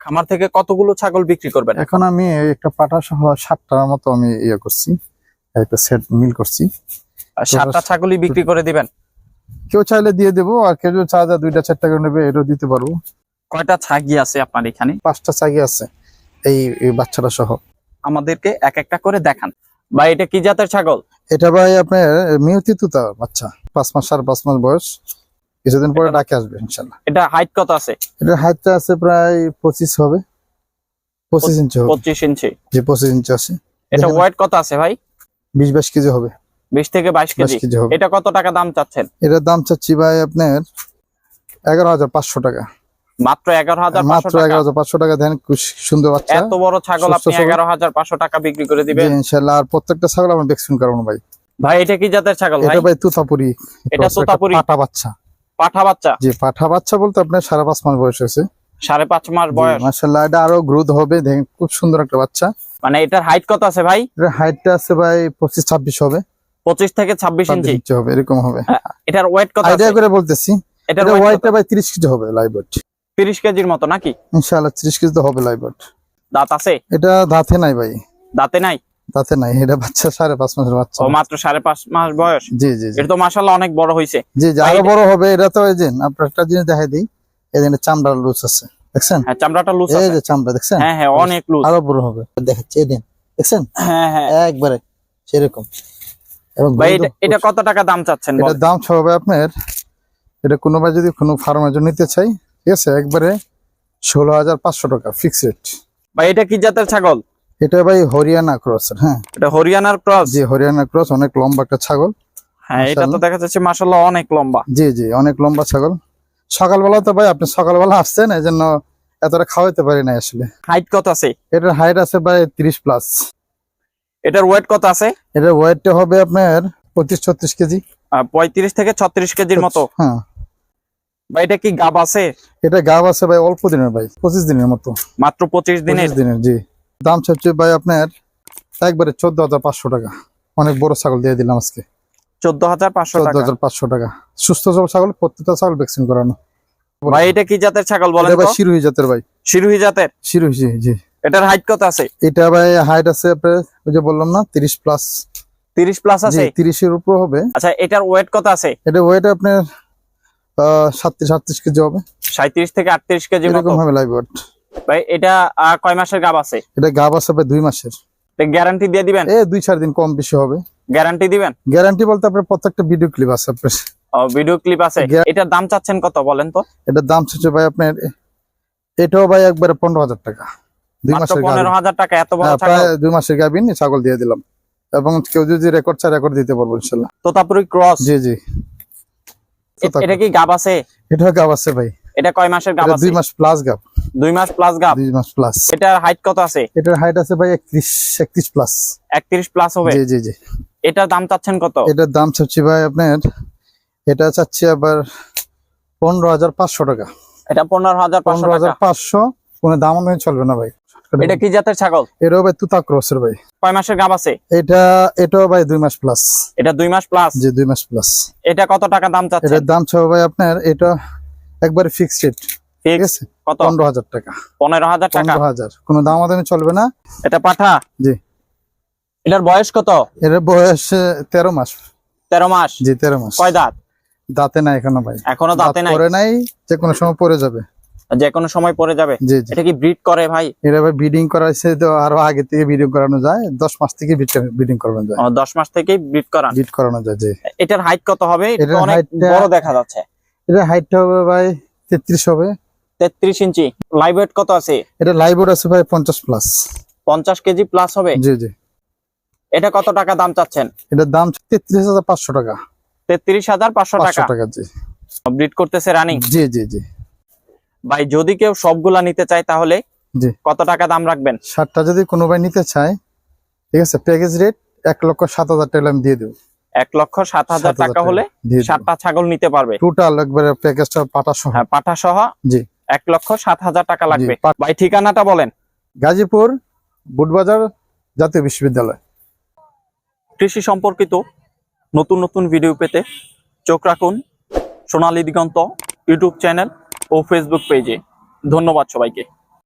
খামার থেকে কতগুলো ছাগল বিক্রি করবেন? এখন আমি একটা পাটা সহ সাতটার মতো আমি ইয়ে করছি একটা সেট মিল করছি। সাতটা ছাগলই বিক্রি করে দিবেন? কেউ চাইলে দিয়ে দেবো আর কেউ যদি চা দুইটা চারটা করে নেবে এটাও দিতে পারব। কয়টা ছাগি আছে আপনার এখানে? পাঁচটা ছাগি আছে এই বাচ্চাটা সহ। আমাদেরকে এক একটা করে দেখান। বা এটা কি জাতের ছাগল? এটা ভাই আপনার মিউতি তুতা বাচ্চা পাঁচ মাস সাড়ে পাঁচ মাস বয়স। কিছুদিন পরে ডাকে আসবে ইনশাল্লাহ। এটা হাইট কত আছে? এটা হাইটটা আছে প্রায় পঁচিশ হবে। পঁচিশ ইঞ্চি হবে। পঁচিশ ইঞ্চি যে পঁচিশ ইঞ্চি আছে। এটা। ওয়েট কত আছে ভাই? বিশ বাইশ কেজি হবে। বিশ থেকে বাইশ কেজি। এটা কত টাকা দাম চাচ্ছেন? এটার দাম চাচ্ছি ভাই আপনার এগারো হাজার পাঁচশো টাকা। মাত্র এগারো হাজার মাত্র এগারো হাজার পাঁচশো টাকা। দেন খুব সুন্দর বাচ্চা। এত বড় ছাগল আপনি। এগারো হাজার পাঁচশো টাকা বিক্রি করে জি, দিবেন ইনশাল্লাহ। আর প্রত্যেকটা ছাগল আমার ভ্যাকসিন করাবো ভাই। ভাই এটা কি জাতের ছাগল ভাই এটা ভাই? তুতাপুরি। এটা তোতাপুরি? পাঠা বাচ্চা। পাঠা বাচ্চা? যে পাঠা বাচ্চা বলতে আপনার সাড়ে পাঁচ মাস বয়স হয়েছে। সাড়ে পাঁচ মাস বয়স? মাসাল্লাহ এটা আরও গ্রোথ হবে দেখেন খুব সুন্দর একটা বাচ্চা। মানে এটার হাইট কত আছে ভাই? এটার হাইটটা আছে ভাই পঁচিশ ছাব্বিশ হবে। পঁচিশ থেকে ছাব্বিশ ইঞ্চি হবে এরকম হবে। এটার ওয়েট কত আছে? আইডিয়া করে বলতেছি এটার এটা ওয়েট ওয়াইটটা ভাই তিরিশ কেজি হবে লাইভ ওয়েট তিরিশ কেজির মতো নাকি? ইনশাল্লাহ তিরিশ কেজি তো হবে লাইভ ওয়েট দাঁত আছে? এটা দাঁতে নাই ভাই। দাঁতে নাই? দাঁতে নাই এটা বাচ্চা সাড়ে পাঁচ মাসের বাচ্চা। ও মাত্র সাড়ে পাঁচ মাস বয়স? জি জি এটা তো মাসাল্লাহ অনেক বড় হয়েছে জি জি আরও বড় হবে এটা তো এই যে আপনার একটা জিনিস দেখাই দিই এই যে চামড়া লুজ আছে দেখছেন? হ্যাঁ চামড়াটা লুজ এই যে চামড়া দেখছেন? হ্যাঁ হ্যাঁ অনেক লুজ। আরও বড় হবে দেখাচ্ছি এই দিন দেখছেন? হ্যাঁ হ্যাঁ। একবারে সেরকম। ভাই এটা এটা কত টাকা দাম চাচ্ছেন এটার দাম হবে আপনার এটা কোনো ভাই যদি কোনো ফার্মের জন্য নিতে চাই ঠিক আছে? একবারে ষোলো হাজার পাঁচশো টাকা ফিক্স রেট ভাই এটা কি জাতের ছাগল? এটা ভাই হরিয়ানা ক্রস হ্যাঁ। এটা হরিয়ানার ক্রস? জি হরিয়ানা ক্রস অনেক লম্বা একটা ছাগল। হ্যাঁ এটা তো দেখা যাচ্ছে মাসাল্লাহ অনেক লম্বা। জি জি অনেক লম্বা ছাগল। সকালবেলা তো ভাই আপনি সকালবেলা আসছেন এই জন্য এতটা খাওয়াইতে পারি না আসলে। হাইট কত আছে? এটার হাইট আছে ভাই তিরিশ প্লাস এটার ওয়েট কত আছে? এটার ওয়েটটা হবে আপনার পঁচিশ ছত্রিশ কেজি। আহ, পঁয়ত্রিশ থেকে ছত্রিশ কেজির মতো? হ্যাঁ। ভাই এটা কি গাব আছে? এটা গাব আছে ভাই অল্প দিনের ভাই পঁচিশ দিনের মতো। মাত্র পঁচিশ দিনের? পঁচিশ দিনের জি। দাম হচ্ছে ভাই আপনার একবারে চোদ্দ হাজার পাঁচশো টাকা। অনেক বড় ছাগল দিয়ে দিলাম আজকে। চোদ্দ হাজার পাঁচশো চোদ্দ হাজার পাঁচশো টাকা। সুস্থ সবল ছাগল প্রত্যেকটা ছাগল ভ্যাকসিন করানো। ভাই এটা কি জাতের ছাগল বলেন এটা ভাই শিরোহী জাতের ভাই। শিরোহী জাতের? শিরোহী জি জি। এটার হাইট কত আছে? এটা ভাই হাইট আছে আপনার ওই যে বললাম না তিরিশ প্লাস তিরিশ প্লাস জি আছে? তিরিশের উপর হবে। আচ্ছা এটার ওয়েট কত আছে? এটা ওয়েট আপনার আহ, সাতত্রিশ সাতত্রিশ কেজি হবে। সাঁত্রিশ থেকে আটত্রিশ কেজি মতো। এরকম হবে লাইভ ওয়েট ভাই এটা কয় মাসের গাব আছে? এটা গাব আছে ভাই দুই মাসের। গ্যারান্টি দিয়ে দিবেন? এ দুই চার দিন কম বেশি হবে। গ্যারান্টি দিবেন? গ্যারান্টি বলতে আপনার প্রত্যেকটা ভিডিও ক্লিপ আছে আপনার। ভিডিও ক্লিপ আছে। এটার দাম চাচ্ছেন কত বলেন তো? এটার দাম হচ্ছে ভাই আপনার এটাও ভাই একবারে পনেরো হাজার টাকা। দুই মাসের পনেরো। হাজার টাকা এত বড় হ্যাঁ, ছাগল? প্রায় দুই মাসের গাভিন ছাগল দিয়ে দিলাম। এবং কেউ যদি রেকর্ড চায় রেকর্ড দিতে পারব ইনশাল্লাহ। তোতাপুরি ক্রস জি জি। এটা কি গাব আছে? এটাও গাব আছে ভাই। এটা কয় মাসের গাব আছে দুই মাস প্লাস গাব। দুই মাস প্লাস গাব দুই মাস প্লাস এটার হাইট কত আছে? এটার হাইট আছে ভাই একত্রিশ একত্রিশ প্লাস একত্রিশ প্লাস হবে? জি জি জি। এটার দাম চাচ্ছেন কত? এটার দাম চাচ্ছি ভাই আপনার এটা চাচ্ছি আবার পনেরো হাজার পাঁচশো টাকা। এটা পনেরো হাজার পাঁচশো পনেরো হাজার টাকা পাঁচশো কোনো দাম অনুযায়ী চলবে না ভাই। এটা কি জাতের ছাগল? এটাও ভাই তুতা ক্রসের ভাই। কয় মাসের গাব আছে? এটা এটাও ভাই দুই মাস প্লাস এটা দুই মাস প্লাস জি দুই মাস প্লাস এটা কত টাকা দাম চাচ্ছেন? এটার দাম চাও ভাই আপনার এটা একবারে ফিক্সড আছে কত? পনেরো হাজার টাকা। কোনো দাম চলবে না। এটা পাঠা? জি। এটার বয়স কত? এর বয়স মাস। তেরো মাস? জি তেরো মাস। কয় দাঁত? দাঁতে নাই এখনও ভাই। এখনও দাঁতে নাই? পরে নাই যে কোনো সময় পরে যাবে। যে কোনো সময় পরে যাবে? এটা কি ব্রিড করে ভাই? এরা ভাই ব্রিডিং করাইছে তো আরও আগে থেকে ব্রিডিং করানো যায়। দশ মাস থেকে ব্রিডিং করানো যায়। ও, দশ মাস থেকেই ব্রিড করান। ব্রিড করানো যায় জি। এটার হাইট কত হবে? এটা এটার অনেক বড় দেখা যাচ্ছে। এটা হাইটটা হবে ভাই তেত্রিশ হবে। তেত্রিশ ইঞ্চি। লাইভ ওয়েট কত আছে? এটা লাইভ ওয়েট আছে ভাই পঞ্চাশ প্লাস পঞ্চাশ কেজি প্লাস হবে? জি জি। এটা কত টাকা দাম চাচ্ছেন? এটার দাম তেত্রিশ হাজার পাঁচশো টাকা। তেত্রিশ হাজার পাঁচশো টাকা? টাকা জি। ব্রিড করতেছে রানিং জি জি জি। ভাই যদি কেউ সবগুলা নিতে চায় তাহলে জি। কত টাকা দাম রাখবেন? শার্টটা যদি কোনো ভাই নিতে চায় ঠিক আছে প্যাকেজ রেট এক লক্ষ সাত হাজার টাকা আমি দিয়ে দেবো। এক লক্ষ সাত হাজার টাকা হলে সাতটা ছাগল নিতে পারবে। টোটাল একবারে প্যাকেজটা পাটা সহ হ্যাঁ পাঠা সহ জি। এক লক্ষ সাত হাজার টাকা লাগবে। ভাই ঠিকানাটা বলেন। গাজীপুর বুটবাজার জাতীয় বিশ্ববিদ্যালয়। কৃষি সম্পর্কিত নতুন নতুন ভিডিও পেতে চোখ রাখুন সোনালী দিগন্ত ইউটিউব চ্যানেল ও ফেসবুক পেজে ধন্যবাদ সবাইকে।